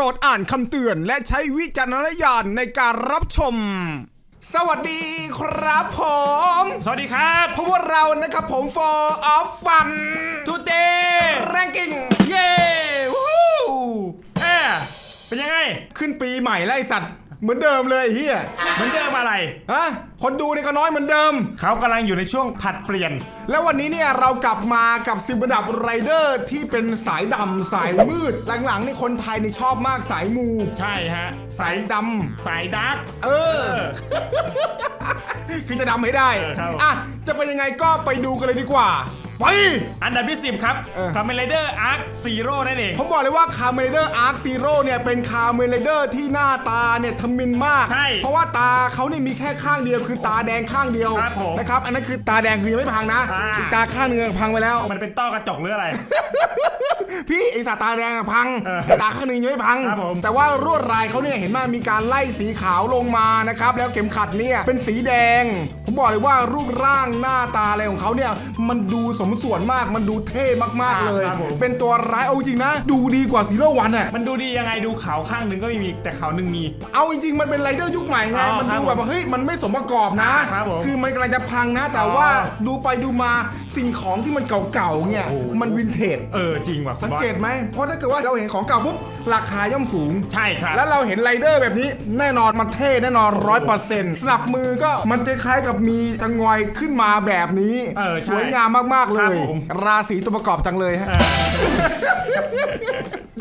รดอ่านคำเตือนและใช้วิจารณญาณในการรับชม สวัสดีครับผม สวัสดีครับ พวกเรานะครับผม for of fun ทูเดย์ ranking เย้วู้เอ๊ะเป็นยังไง ขึ้นปีใหม่ไล่สัตว์ เหมือนเดิมเลยไอ้เฮียเหมือนเดิมอะไร ฮะคนดูนี่ก็น้อยเหมือนเดิม เขากำลังอยู่ในช่วงผัดเปลี่ยน แล้ววันนี้เนี่ยเรากลับมากับสิบระดับไรเดอร์ที่เป็นสายดำสายมืด หลังๆนี่คนไทยนี่ชอบมากสายมู ใช่ฮะ สายดสายดาร์กำเออ คือจะดำให้ได้ เออครับ อะ จะเป็นยังไงก็ไปดูกันเลยดีกว่า ไป อันดับที่ 10 ครับเออ คาเมนไรเดอร์อาร์คซีโร่นั่นเอง ผมบอกเลยว่าคาเมเดอร์อาร์คซีโร่เนี่ยเป็นคาเมเดอร์ที่หน้าตาเนี่ยทมินมาก ใช่เพราะว่าตาเขาเนี่ยมีแค่ข้างเดียวคือตาแดงข้างเดียวครับผมนะครับอันนั้นคือตาแดงคือยังไม่พังนะอ่า อีกตาข้างหนึงพังไปแล้ว มันเป็นต้อกระจกหรืออะไร พี่ไอสาตาแดงอะพังเออตาข้างหนึงยังไม่พัง ครับผม แต่ว่ารวดลายเขาเนี่ยเห็นว่ามีการไล่สีขาวลงมานะครับแล้วเข็มขัดเนี่ยเป็นสีแดง ผมบอกเลยว่ารูปร่างหน้าตาอะไรของเขาเนี่ยมันดูสมส่วนมากมันดูเท่มากๆเลย ครับผม เป็นตัวร้ายเอาจริงนะ ดูดีกว่าซีโร่วันอะ มันดูดียังไงดูขาวข้างหนึ่งก็ไม่มีแต่ขาวหนึ่งมี เอาจริงๆ มันเป็นไรเดอร์ยุคใหม่ไง อ๋อมันครับดูแบบว่าเฮ้ย มันไม่สมประกอบนะอ่าครับผมคือมันกำลังจะพังนะ แต่อ๋อว่าดูไปดูมาสิ่งของที่มันเก่าๆ เนี่ย โอ้โห มันวินเทจ เออจริงว่ะสังเกตไหมเพราะถ้าเกิดว่าเราเห็นของเก่าปุ๊บราคาย่อมสูง ใช่ครับ แล้วเราเห็นไรเดอร์แบบนี้แน่นอนมันเท่แน่นอนร้อยเปอร์เซ็นต์สนับมือก็มันจะคล้ายกับมีจะงอยขึ้นมาแบบนี้ เออใช่สวยงามมาก ๆ เลครับยผม ราศีตัวประกอบจังเลยฮะ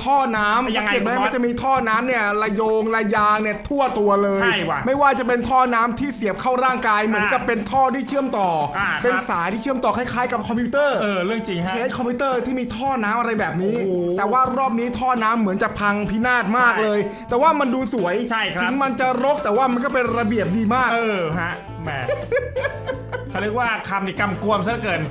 ท่อน้ำยัสังงไงเกตไหมคุณบอสมันจะมีท่อน้ำเนี่ยระโยงระยางเนี่ยทั่วตัวเลยใช่ว่ะไม่ว่าจะเป็นท่อน้ำที่เสียบเข้าร่างกายเหมือนกับเป็นท่อที่เชื่อมต่ออา เป็นครับสายที่เชื่อมต่อคล้ายๆ กับคอมพิวเตอร์ เออเรื่องจริงฮะ เคสคอมพิวเตอร์ที่มีท่อน้ำอะไรแบบนี้ โอ้โหแต่ว่ารอบนี้ท่อน้ำเหมือนจะพังพินาศมากเลย แต่ว่ามันดูสวยใช่ครับ ถึงมันจะรกแต่ว่ามันก็เป็นระเบียบดีมาก เออฮะแหม เขาเรียกว่าคำนี่กำกวมซะเหลือเกิน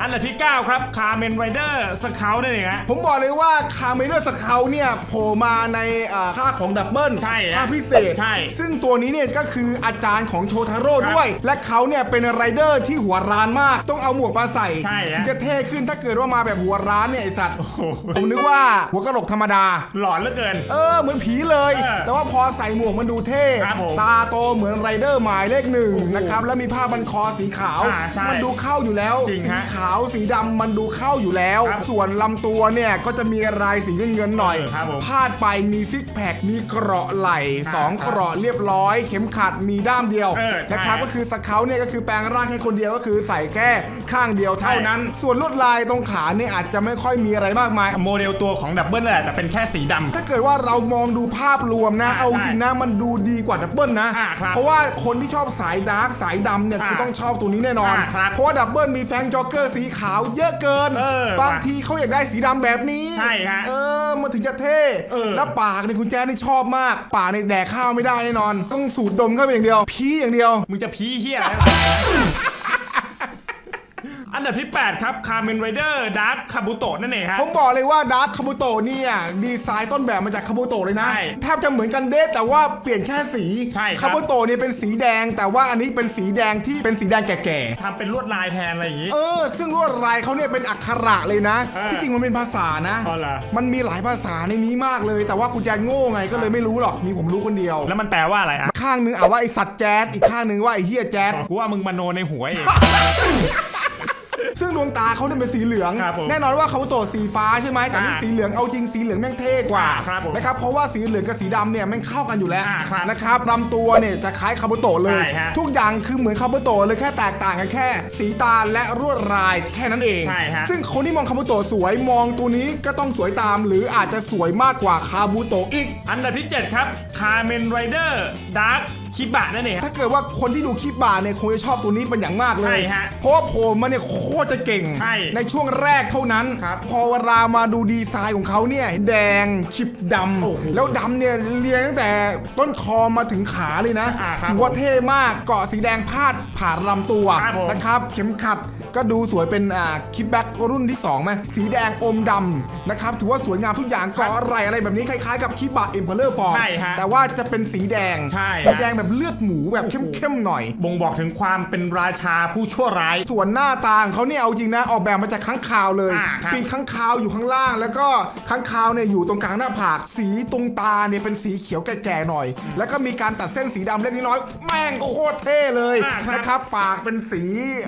อันดับที่ 9 ครับคาเมนไรเดอร์สเกลนั่นเองฮะ ผมบอกเลยว่าคาเมเดอร์สเขาเนี่ยโผล่มาในอ่าค่าของดับเบิลใช่ฮะค่าพิเศษ ใช่ ซึ่งตัวนี้เนี่ยก็คืออาจารย์ของโชทาโร่ครับด้วย และเขาเนี่ยเป็นไรเดอร์ที่หัวร้านมาก ต้องเอาหมวกมาใส่ใช่ฮะ ถึงจะเท่ขึ้นถ้าเกิดว่ามาแบบหัวร้านเนี่ยไอสัตว์ โอ้โหผมนึกว่าหัวกระโหลกธรรมดา หลอนเหลือเกิน เออ เหมือนผีเลย เออแต่ว่าพอใส่หมวกมันดูเท่ ครับผมตาโตเหมือนไรเดอร์หมายเลขหนึ่งโอ้โหนะครับ แล้วมีผ้าบันคอสีขาว อ่าใช่มันดูเข้าอยู่แล้ว จริงสีฮะขาวสีดำมันดูเข้าอยู่แล้ว ครับส่วนลำตัวเนี่ยก็จะมีลายสีเงินๆหน่อยเออครับผมพาดไปมีซิกแพค มีเกราะไหล่อ่าสองครับเกราะเรียบร้อย เข็มขัดมีด้ามเดียวเออใช่นะครับก็คือสเกลเนี่ยก็คือแปลงร่างแค่คนเดียวก็คือใส่แค่ข้างเดียวเท่านั้นส่วนลวดลายตรงขาเนี่ยอาจจะไม่ค่อยมีอะไรมากมาย โมเดลตัวของดับเบิลแหละแต่เป็นแค่สีดำ ถ้าเกิดว่าเรามองดูภาพรวมนะ อ่าเอาจใช่ริงนะ มันดูดีกว่าดับเบิลนะ อ่าครับเพราะว่าคนที่ชอบสายดาร์กสายดำเนี่ย อ่าคือต้องชอบตัวนี้แน่นอน อ่าครับเพราะว่าดับเบิลมีแฟรงค์จ็อกเกอร์สีขาวเยอะเกิน เออบางทีเขาอยากได้สีดำแบบนี้ใช่ฮะเออ มันถึงจะเท่เออ แล้วปากเนี่ยคุณแจ๊ดนี่ชอบมาก ปากเนี่ยแดกข้าวไม่ได้แน่นอน ต้องสูดดมเข้าไปอย่างเดียว พีอย่างเดียว มึงจะพีเฮียอะไร อันดับที่ 8 ครับคาเมนไรเดอร์ดาร์คคาบุโตะนั่นเองฮะผมบอกเลยว่าดาร์คคาบุโตะเนี่ยดีไซน์ต้นแบบมาจากคาบุโตะเลยนะใช่แทบจะเหมือนกันเด้แต่ว่าเปลี่ยนแค่สีใช่ครับ คาบุโตะเนี่ยเป็นสีแดง แต่ว่าอันนี้เป็นสีแดงที่เป็นสีแดงแก่ทำเป็นลวดลายแทนอะไรอย่างงี้ ๆเออ ซึ่งลวดลายเขาเนี่ยเป็นอักขระเลยนะ เออที่จริงมันเป็นภาษานะ อ๋อเหรอ มันมีหลายภาษาในนี้มากเลย แต่ว่าคุณแจนโง่ไงก็เลยไม่รู้หรอกมีผมรู้คนเดียวแล้วมันแปลว่าอะไรอะข้างนึงอะว่าไอสัตว์แจ๊ดอีกข้างนึงว่าไอเฮียแจ๊ดกูว่ามึงมโนในหัวเอง ซึ่งดวงตาเขาเนี่ยเป็นสีเหลือง ครับผมแน่นอนว่าเขาโตสีฟ้าใช่ไหมแต่นี่อ่าสีเหลืองเอาจริงสีเหลืองแม่งเท่กว่าอ่าครับผมนะครับเพราะว่าสีเหลืองกับสีดำเนี่ยแม่งเข้ากันอยู่แล้วอ่าครับนะครับลำตัวเนี่ยจะคล้ายคาบุโตะเลยใช่ฮะทุกอย่างคือเหมือนคาบุโตะเลยแค่แตกต่างกันแค่ สีตาและรวดลายแค่นั้นเอง ใช่ฮะ ซึ่งคนที่มองคาบุโตะสวยมองตัวนี้ก็ต้องสวยตาม หรืออาจจะสวยมากกว่าคาบุโตะอีก อันดับที่ 7 ครับคาเมนไรเดอร์ดาร์คชิบะนั่นเองฮะถ้าเกิดว่าคนที่ดูคลิปบาร์เนี่ยคงจะชอบตัวนี้เป็นอย่างมากเลใช่ย ฮะเพราะว่าโผมมันเนี่ยโคตรจะเก่งใช่ช่วงแรกเท่านั้น ครับพอเวลามาดูดีไซน์ของเขาเนี่ยแดงชิบดโอ้โหำแล้วดำเนี่ยเรียงตั้งแต่ต้นคอมาถึงขาเลยนะอ่าครับถือว่าเท่มากเกาะสีแดงพาดผ่านลำตัวครับผมนะครับ เข็มขัด ก็ดูสวยเป็นอ่าคิปแบ็กรุ่นที่2ไหมสีแดงอมดำนะครับถือว่าสวยงามทุกอย่างเกาะอะไรอะไรแบบนี้คล้ายๆกับคิบะเอ็มเพลเลอร์ฟอร์ใช่ฮะแต่ว่าจะเป็นสีแดงใช่ฮะสีแดงแบบเลือดหมูแบบเข้มๆหน่อย บ่งบอกถึงความเป็นราชาผู้ชั่วร้าย ส่วนหน้าตาของเขาเนี่ยเอาจริงนะออกแบบมาจากข้างคาวเลยอ่าครับปีกข้างคาวอยู่ข้างล่าง แล้วก็ข้างคาวเนี่ยอยู่ตรงกลางหน้าผากสีตรงตาเนี่ยเป็นสีเขียวแก่ๆหน่อย แล้วก็มีการตัดเส้นสีดำเล็กน้อยๆแม่งโคตรเท่เลยอ่าครับนะครับปากเป็นสี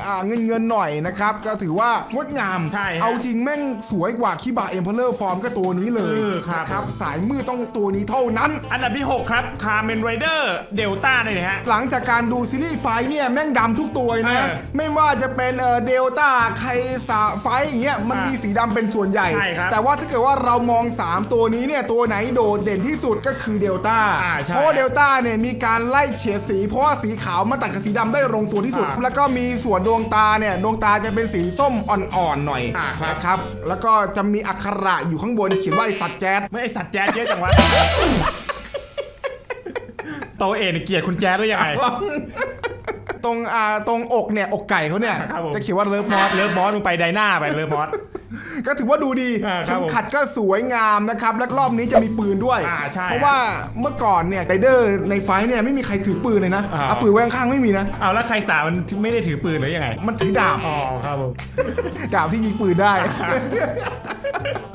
อ่าเงินเงินๆหน่อยนะครับ ก็ถือว่างดงาม ใช่ฮะเอาจริงแม่งสวยกว่าคิบะเอ็มเพลเลอร์ฟอร์มก็ตัวนี้เลยเออครับ นะครับ สายมืดต้องตัวนี้เท่านั้น อันดับที่ 6 ครับคาเมนไรเดอร์เดลต้าเนี่ยนะฮะ หลังจากการดูซีรีส์ไฟท์เนี่ยแม่งดำทุกตัวเลยนะ เออไม่ว่าจะเป็นเอ่อเดลต้าไคสาไฟท์อย่างเงี้ยมันอ่ามีมีสีดำเป็นส่วนใหญ่ ใช่ครับแต่ว่าถ้าเกิดว่าเรามอง 3 ตัวนี้เนี่ยตัวไหนโดดเด่นที่สุดก็คือเดลต้าอ่าใช่เพราะว่าเดลต้าเนี่ยมีการไล่เฉดสี เพราะว่าสีขาวมาตัดกับสีดำได้ลงตัวที่สุดอ่าแล้วก็มีส่วนดวงตาเนี่ยดวงตาจะเป็นสีส้มอ่อนๆหน่อยอ่าครับ นะครับ แล้วก็จะมีอักขระอยู่ข้างบนเขียนว่าไอสัตว์แจ๊ด ไม่ไอสัตว์แจ๊ดเยอะจังวะ โตเอ็นเกลียดคุณแจ๊ดหรือยังไง ตรงอ่าตรงอกเนี่ยอกไก่เขาเนี่ย ครับผม จะเขียนว่าเลิฟมอส เลิฟมอสมึงไปไดหน้าไปเลิฟมอส ก็ถือว่าดูดีอ่าครัเข็บมผมขัดก็สวยงามนะครับ และรอบนี้จะมีปืนด้วยอ่าใช่เพราะว่าเมื่อก่อนเนี่ยไรเดอร์ในไฟท์เนี่ยไม่มีใครถือปืนเลยนะอ่าเอาปืนไว้ข้างๆไม่มีนะ เอาแล้วใครสามันไม่ได้ถือปืนหรือยังไงมันถือดาบ อ๋อครับผม ดาบที่ยิงปืนได้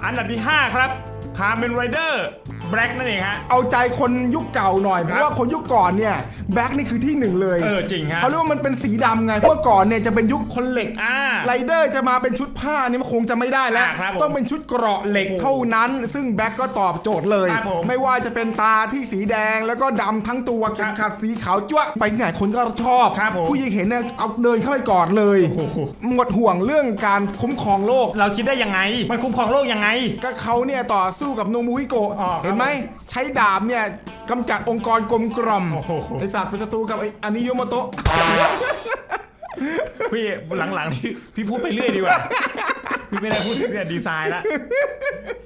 อันดับที่ 5 ครับคาเมนไรเดอร์ แบล็กนั่นเองฮะ เอาใจคนยุคเก่าหน่อย เพราะว่าคนยุคก่อนเนี่ยแบ็คนี่คือที่หนึ่งเลยเออจริงฮะเขาเรียกว่ามันเป็นสีดำไงเมื่อก่อนเนี่ยจะเป็นยุคคนเหล็กอ่าไรเดอร์จะมาเป็นชุดผ้านี่มันคงจะไม่ได้แล้วอ่าครับผมต้องเป็นชุดเกราะเหล็กเท่านั้น ซึ่งแบ็คก็ตอบโจทย์เลยครับผมไม่ว่าจะเป็นตาที่สีแดงแล้วก็ดำทั้งตัวเข็มขัดสีขาวจ้วะไปที่ไหนคนก็ชอบครับผมผู้หญิงเห็นเนี่ยเอาเดินเข้าไปกอดเลยโอ้โหหมดห่วงเรื่องการคุ้มครองโลก เราคิดได้ยังไง มันคุ้มครองโลกยังไง ก็เขาเนี่ยต่อสู้กับโนมุฮิโกะอ๋อครับเห็นไหมใช้ดาบเนี่ยกำจัดองค์กรกลมกล่อมโอ้โห ไอสัตว์เป็นศัตรูกับไอ้อานิโยโมโตะ พี่หลังๆนี่พี่พูดไปเรื่อยดีกว่า พี่ไม่ได้พูดถึงเนี่ยดีไซน์ละ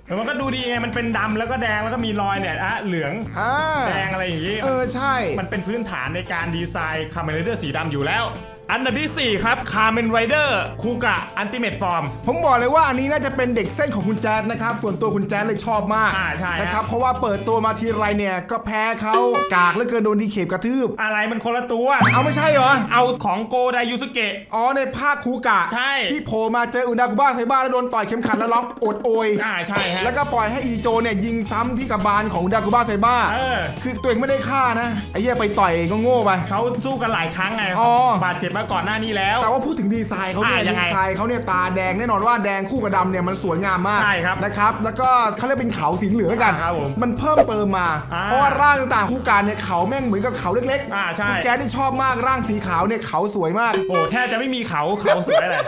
แต่มันก็ดูดีไงมันเป็นดำแล้วก็แดงแล้วก็มีรอยเนี่ยอะเหลืองอ่าแดงอะไรอย่างงี้เออใช่ มันเป็นพื้นฐานในการดีไซน์คา m เมนไรเดอร์สีดำอยู่แล้ว อันดับที่ 4 ครับคา m เมนไรเดอร์คูกะอันติเมตฟอร์ม ผมบอกเลยว่าอันนี้น่าจะเป็นเด็กเส้นของคุณแจ๊ดนะครับ ส่วนตัวคุณแจ๊ดเลยชอบมากอ่าใช่ฮะ นะครับ เพราะว่าเปิดตัวมาทีไรเนี่ย ก็แพ้เขากากเหลือเกินโดนดีเข็บกระทืบ อะไรมันคนละตัว เอาไม่ใช่เหรอ เอาของโกไดยูสุเกะ อ๋อในภาคคูกะใช่ที่โผล่มาเจออุนากุบ้าไซบ้าแล้วโดนต่อยเข็มขัดแล้วร้องโอดโอยอ่าใช่ฮะแล้วก็ปล่อยให้อีโจเนี่ยยิงซ้ำที่กระบาลของอุนากุบ้าไซบ้าเออ คือตัวเองไม่ได้ฆ่านะไอ้เหี้ยไปต่อยก็โง่ไป เขาสู้กันหลายครั้งไงอ๋อ บาดเจ็บมาก่อนหน้านี้แล้ว แต่ว่าพูดถึงดีไซน์เขาเนี่ยอะยัดีงไงไซน์เขาเนี่ยตาแดงแน่นอนว่าแดงคู่กับดำเนี่ยมันสวยงามมากใช่ครับนะครับ แล้วก็เขาเรียกเป็นเขาสีเหลืองแล้วกัน อ่าครับผมมันเพิ่มเติมมาอ่าเพราะว่าร่างต่างๆคู่การเนี่ยเขาแม่งเหมือนกับเขาเล็กอ่าใช่ คุณแจ๊ดนี่ชอบมากร่างสีขาวเนี่ยเขาสวยมาก โอ้แทบจะไม่มีเขาเขาสวยเลย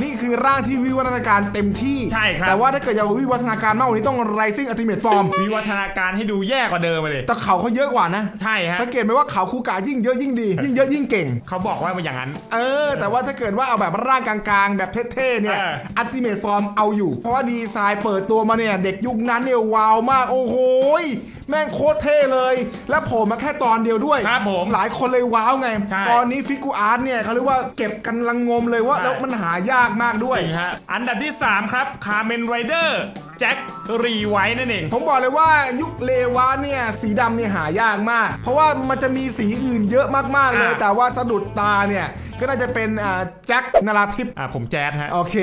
นี่คือร่างที่วิวัฒนาการเต็มที่ใช่ครับ แต่ว่าถ้าเกิดอยากวิวัฒนาการมากกว่านี้ต้อง Rising Ultimate Form วิวัฒนาการให้ดูแย่กว่าเดิมเลยแต่เขาเขาเยอะกว่านะใช่ฮะสังเกตไหมว่าเขาคู่กายิ่งเยอะยิ่งดี ยิ่งเยอะยิ่งเก่ง เขาบอกว่ามันอย่างนั้น เออ แต่ว่าถ้าเกิดว่าเอาแบบร่างกลางๆ แบบเท่ๆเนี่ย เอออัลติเมทฟอร์มเอาอยู่ เพราะว่าดีไซน์เปิดตัวมาเนี่ย เด็กยุคนั้นเนี่ยว้าวมากโอ้โหยแม่งโคตรเท่เลย และโผล่มาแค่ตอนเดียวด้วยครับผมหลายคนเลยว้าวไง ใช่ตอนนี้ฟิกูอาร์ตเนี่ยเขาเรียกว่าเก็บกันลังงมเลยว่า ใช่ แล้วมันหายากมากด้วย จริงฮะอันดับที่ 3 ครับคาเมนไรเดอร์แจ็ครีไวท์นั่นเอง ผมบอกเลยว่ายุคเลวะเนี่ยสีดำเนี่ยหายากมาก เพราะว่ามันจะมีสีอื่นเยอะมากๆเลย อ่า แต่ว่าสะดุดตาเนี่ย ก็น่าจะเป็นอ่าแจ็คนาราทิพอ่าผมแจ๊ดฮะโอเค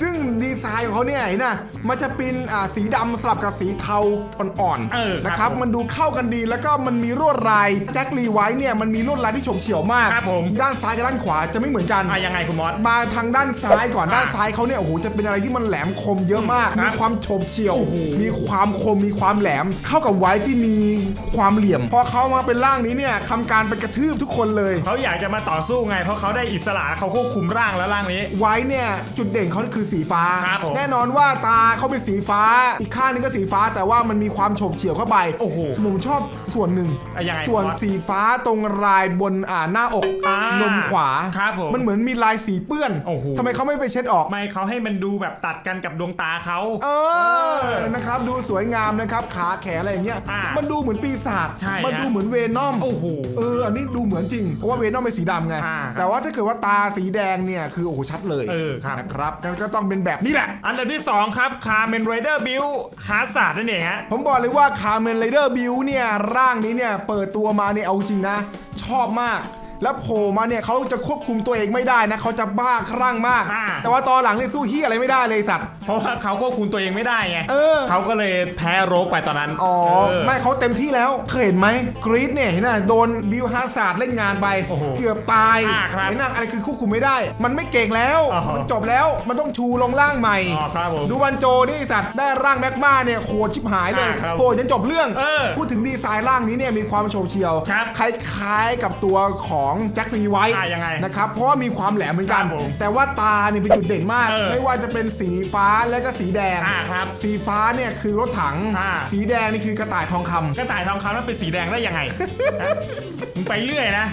ซึ่งดีไซน์ของเขาเนี่ยเห็นนะมันจะเป็นอ่าสีดำสลับกับสีเทาอ่อนเออครับนะครับผมมันดูเข้ากันดีแล้วก็มันมีลวดลายแจ็คลีไว้เนี่ยมันมีลวดลายที่โฉบเฉี่ยวมาก ครับผม ด้านซ้ายกับด้านขวาจะไม่เหมือนกัน อะยังไงคุณมอส มาทางด้านซ้ายก่อนอะด้านซ้ายเขาเนี่ยโอ้โหจะเป็นอะไรที่มันแหลมคมเยอะมาก ครัมีบความโฉบเฉี่ยว โอ้โหมีความคมมีความแหลม เข้ากับไว้ที่มีความเหลี่ยม พอเขามาเป็นร่างนี้เนี่ยทำการไปกระทืบทุกคนเลย เขาอยากจะมาต่อสู้ไง เพราะเขาได้อิสระเขาควบคุมร่างแล้วร่างนี้ ไว้เนี่ยจุดเด่นงเขาคือสีฟ้า ครับผมแน่นอนว่าตาเขาเป็นสีฟ้า อีกข้างนึงก็สีฟ้าแต่ว่ามันมีความโฉบเฉี่ยวเข้าไปโอ้โหผมชอบส่วนหนึ่งอะยังไงส่วนบอสสีฟ้าตรงลายบนอ่าหน้าอกอ่านมขวาครับผมมันเหมือนมีลายสีเปื้อนโอ้โห ทำไมเขาไม่ไปเช็ดออก ไม่เขาให้มันดูแบบตัดกันกับดวงตาเขา เออ นะครับ ดูสวยงามนะครับ ขาแขนอะไรอย่างเงี้ย อ่ามัมันดูเหมือนปีศาจ ใช่มันฮะดูเหมือนเวนอม โอ้โห เออ อันนี้ดูเหมือนจริง เพราะว่าเวนอมเป็นสีดำไง อ่าแต่ว่าถ้าเกิดว่าตาสีแดงเนี่ย คือโอ้โหชัดเลยเออครับ นะครับกันก็ต้องเป็นแบบนี้แหละ อันดับที่ 2 ครับคาเมนไรเดอร์บิลฮาร์ศาสตร์นั่นเองฮะ ผมบอกเลยว่าคาเมนไรเดอร์บิวเนี่ย ร่างนี้เนี่ย เปิดตัวมาเนี่ย เอาจริงนะ ชอบมากแล้วโผล่มาเนี่ยเขาจะควบคุมตัวเองไม่ได้นะเขาจะบ้าคลั่งมากอ่าแต่ว่าตอนหลังเนี่ยสู้เฮียอะไรไม่ได้เลยสัตว์ เพราะว่าเขาควบคุมตัวเองไม่ได้ไงเออ เขาก็เลยแพ้โรคไปตอนนั้นอ๋อ เออ ไม่เขาเต็มที่แล้ว เคยเห็นไหมกรีดเนี่ยเห็นน่ะโดนบิวฮาร์ซาร์ดเล่นงานไปโอ้โหเกือบตายอ่าครับเห็นน่ะอะไรคือควบคุมไม่ได้ มันไม่เก่งแล้วอ๋อมันจบแล้วมันต้องชูลงร่างใหม่อ๋อครับผมดูวันโจนี่สัตว์ได้ร่างแม็กมาเนี่ยโคตรชิบหายเลยอ่าครับโหจนจบเรื่องเออพูดถึงดีไซน์ร่างนี้เนี่ยมีความโฉบเฉียวครับคล้ายๆกับตัวของแจ็ครีไวท์อ่ายังไงนะครับเพราะว่ามีความแหลมเหมือนกัน ครับผมแต่ว่าตาเนี่ยเป็นจุดเด่นมาก เออ ไม่ว่าจะเป็นสีฟ้าและก็สีแดงอ่าครับสีฟ้าเนี่ยคือรถถัง อ่า สีแดงนี่คือกระต่ายทองคำ กระต่ายทองคำนั้นเป็นสีแดงได้ยังไงฮะ มึงไปเรื่อยนะ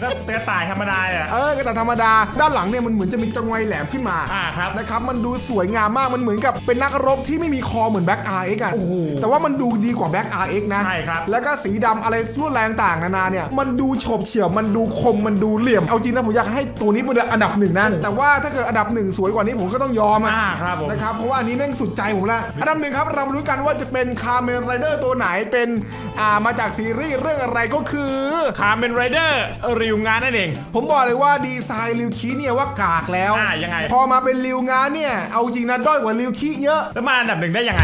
แล้วกระต่ายธรรมดาเนี่ยเออกระต่ายธรรมดา ด้านหลังเนี่ยมันเหมือนจะมีจังไวแหลมขึ้นมาอ่าครับนะครับมันดูสวยงามมากมันเหมือนกับเป็นนักรบที่ไม่มีคอเหมือนแบ็กอาร์เอ็กอะโอ้โหแต่ว่ามันดูดีกว่าแบ็กอาร์เอ็กนะใช่ครับแล้วก็สีดำอะไรลวดลายต่างๆนานาเนี่ยมันดูโฉบเฉี่ยวมันดูคมมันดูเหลี่ยมเอาจริงนะผมอยากให้ตัวนี้เป็นอันดับหนึ่งนะแต่ว่าถ้าเกิดอันดับหนึ่งสวยกว่านี้ผมก็ต้องยอมอะอ่าครับผมนะครับเพราะว่าอันนี้แม่งสุดใจผมละอันดับหนึ่งครับเรามารู้กันว่าจะเป็นคาร์เมนไรเดอร์ตัวไหนเป็นอ่ามาจากซีรีส์เรื่องอะไรก็คือคาเมนไรเดอร์ริวงานนั่นเอง ผมบอกเลยว่าดีไซน์ริวคีเนี่ยว่ากากแล้ว อ่ายังไง พอมาเป็นริวงานเนี่ย เอาจริงนะด้อยกว่าริวคีเยอะ แล้วมาอันดับหนึ่งได้ยังไง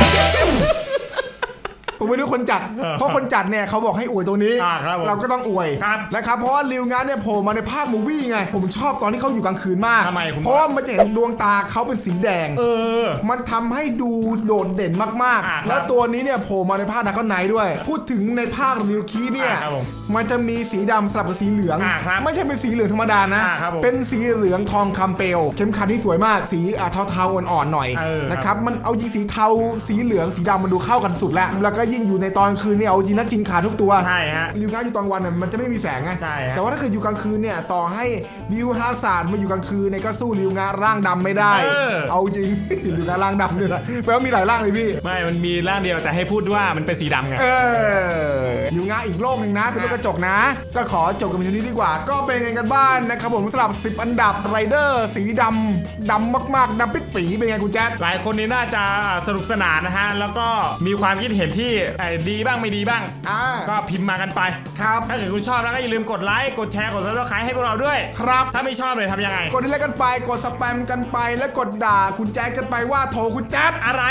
ผมไม่รู้คนจัด เพราะคนจัดเนี่ยเขาบอกให้อวยตัวนี้ อ่าครับผมเราก็ต้องอวยครับนะครับเพราะว่าริวงานเนี่ยโผล่มาในภาคมูวี่ไง ผมชอบตอนที่เขาอยู่กลางคืนมากทำไมคุณเพราะว่ามันจะเห็นดวงตาเขาเป็นสีแดง เออ มันทำให้ดูโดดเด่นมากอ่าครับๆแล้วตัวนี้เนี่ยโผล่มาในภาคดักคอนไนด้วย พูดถึงในภาคริวคีเนี่ย อ่าครับผมมันจะมีสีดำสลับกับสีเหลือง อ่าครับไม่ใช่เป็นสีเหลืองธรรมดานะ อ่าครับผมเป็นสีเหลืองทองคำเปลวเข็มขัดที่สวยมาก สีอ่าเทาๆอ่อนๆหน่อยเออนะครับ มันเอาจริงสีเทา สีเหลือง สีดำมันดูเข้ากันสุดแล้ว แล้วก็ยิ่งอยู่ในตอนคืนเนี่ยเอาจริงนะกินขาดทุกตัวใช่ฮะริวงานอยู่ตอนวันเนี่ยมันจะไม่มีแสงไงใช่ฮะแต่ว่าถ้าเกิดอยู่กลางคืนเนี่ยต่อให้บิวฮาร์ซาร์ดมาอยู่กลางคืนเนี่ยก็สู้ริวงานร่างดำไม่ได้ เออ เอาจริง ริวงานร่างดำด้วยนะแปลว่ามีหลายร่างเลยพี่ ไม่มันมีร่างเดียวแต่ให้พูดว่ามันเป็นสีดำไง เออนิวงาอีกโลกหนึ่งนะ เป็นโลกกระจกนะ ก็ขอจบกันเพียงเท่านี้ดีกว่า ก็เป็นไงกันบ้านนะครับผมสำหรับ 10 อันดับไรเดอร์ สีดำดำมากๆดำ ปิดปีเป็นไงคุณแจ๊ดหลายคนนี้น่าจะสนุกสนานนะฮะ แล้วก็มีความคิดเห็นที่เอ่อดีบ้างไม่ดีบ้าง อ่าก็พิมพ์มากันไป ครับถ้าเกิดคุณชอบแล้วก็อย่าลืมกดไลค์กดแชร์กดซับสไครต์ให้พวกเราด้วย ครับ ถ้าไม่ชอบเลยทำยังไง กดที่เล่นกันไปกดสแปมกันไปและกดด่าคุณแจ๊ดกันไปว่าโถคุณแจ๊ดอะไร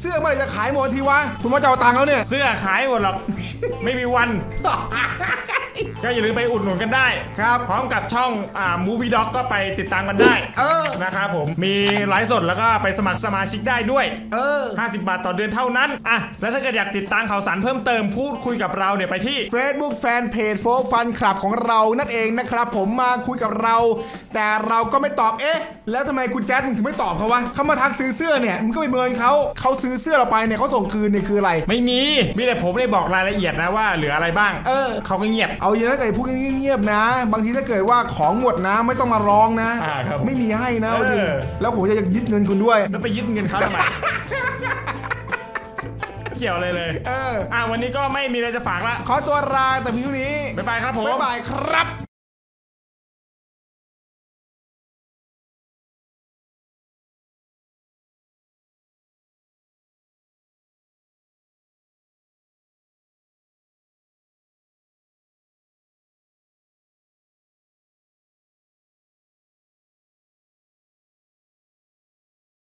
เสื้อเมื่อไหร่จะขายหมดทีวะคุณว่าจะเอาตังค์แล้วเนี่ย เสื้อขายหมดหรอก ไม่มีวัน ก็อย่าลืมไปอุดหนุนกันได้ ครับ พร้อมกับช่องอ่ามูฟี่ด็อกก็ไปติดตามกันได้เออ นะครับผมมีไลฟ์สดแล้วก็ไปสมัครสมาชิกได้ด้วย เออ 50 บาทต่อเดือนเท่านั้นอะแล้วถ้าเกิดอยากติดตามข่าวสารเพิ่มเติมพูดคุยกับเราเนี่ยไปที่ Facebook Fanpage โฟฟันคลับของเรานั่นเองนะครับ ผมมาคุยกับเรา แต่เราก็ไม่ตอบเอ๊ะ แล้วทำไมคุณแจ๊ดมึงถึงไม่ตอบเขาวะเขามาทักซื้อเสื้อเนี่ยมึงก็ไปเมินเขาเขาซื้อเสื้อเราไปเนี่ยเขาส่งคืนเนี่ยคืออะไร ไม่มี มีแต่ผมได้บอกรายละเอียดนะว่าเหลืออะไรบ้างเออ เขาก็เงียบเอาอย่างนั้นถ้าเกิดพูดเงียบๆนะ บางทีถ้าเกิดว่าของหมดนะไม่ต้องมาร้องนะ อ่าครับไม่มีให้นะเออ จริงแล้วผมจะยึดเงินคุณด้วย แล้วไปยึดเงินเขาทำไม เกี่ยวเลยเลยเออ อะวันนี้ก็ไม่มีอะไรจะฝากละขอตัวลาแต่เพียงเท่านี้บ๊ายบายครับผม บ๊ายบายครับ